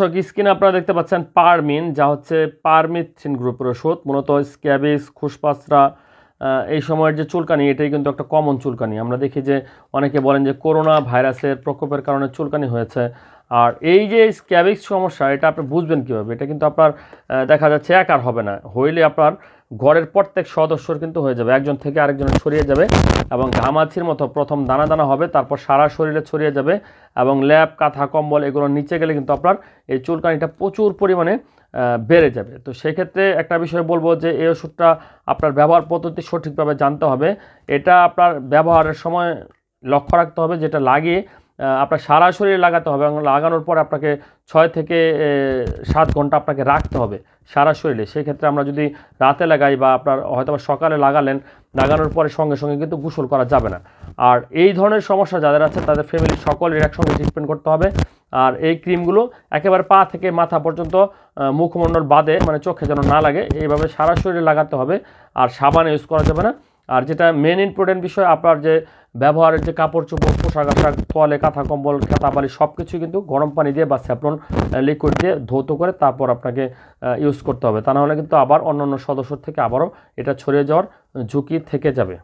দর্শক, স্ক্রিনে আপনারা দেখতে পাচ্ছেন পারমিন, যা হচ্ছে পারমিথিন গ্রুপের ওষুধ মূলত স্ক্যাবিস খুশপাসরা এই সময়ের যে চুলকানি, এটাই কিন্তু একটা কমন চুলকানি। আমরা দেখি যে অনেকে বলেন যে করোনা ভাইরাসের প্রকোপের কারণে চুলকানি হয়েছে। আর এই যে স্ক্যাবিক্স সমস্যা এটা আপনি বুঝবেন কীভাবে? এটা কিন্তু আপনার দেখা যাচ্ছে এক আর হবে না। হইলে আপনার ঘরের প্রত্যেক সদস্যর কিন্তু হয়ে যাবে। একজন থেকে আরেকজনের ছড়িয়ে যাবে এবং ঘামাছির মতো প্রথম দানা দানা হবে তারপর সারা শরীরে ছড়িয়ে যাবে এবং ল্যাপ কাঁথা কম্বল এগুলোর নিচে গেলে কিন্তু আপনার এই চুলকানিটা প্রচুর পরিমাণে বেড়ে যাবে। তো সেক্ষেত্রে একটা বিষয় বলব যে এই ওষুধটা আপনার ব্যবহার পদ্ধতি সঠিকভাবে জানতে হবে। এটা আপনার ব্যবহারের সময় লক্ষ্য রাখতে হবে যেটা আহ, আপনার সারা শরীরে লাগাতে হবে এবং লাগানোর পর আপনাকে ছয় থেকে সাত ঘণ্টা আপনাকে রাখতে হবে সারা শরীরে। সেই ক্ষেত্রে আমরা যদি রাতে লাগাই বা আপনার হয়তো সকালে লাগালেন, লাগানোর পরে সঙ্গে সঙ্গে কিন্তু গোসল করা যাবে না। আর এই ধরনের সমস্যা যাদের আছে, তাদের ফ্যামিলির সকলের একসঙ্গে ট্রিটমেন্ট করতে হবে। আর এই ক্রিমগুলো একেবারে পা থেকে মাথা পর্যন্ত মুখমণ্ডল বাদে মানে চোখে যেন না লাগে, এইভাবে সারা শরীরে লাগাতে হবে। আর সাবান ইউজ করা যাবে না। আর যেটা মেন ইম্পর্টেন্ট বিষয়, আপনার যে ব্যবহারের যে কাপড় চোপড়, পোশাক আশাক, তোয়ালে, কাঁথা, কম্বল, খাতা, বালি সব কিছুই কিন্তু গরম পানি দিয়ে বা স্যাপ্রন লিকুইড দিয়ে ধৌত করে তারপর আপনাকে ইউজ করতে হবে। তা নাহলে কিন্তু আবার অন্যান্য অন্য সদস্য থেকে আবারও এটা ছড়িয়ে যাওয়ার ঝুঁকি থেকে যাবে।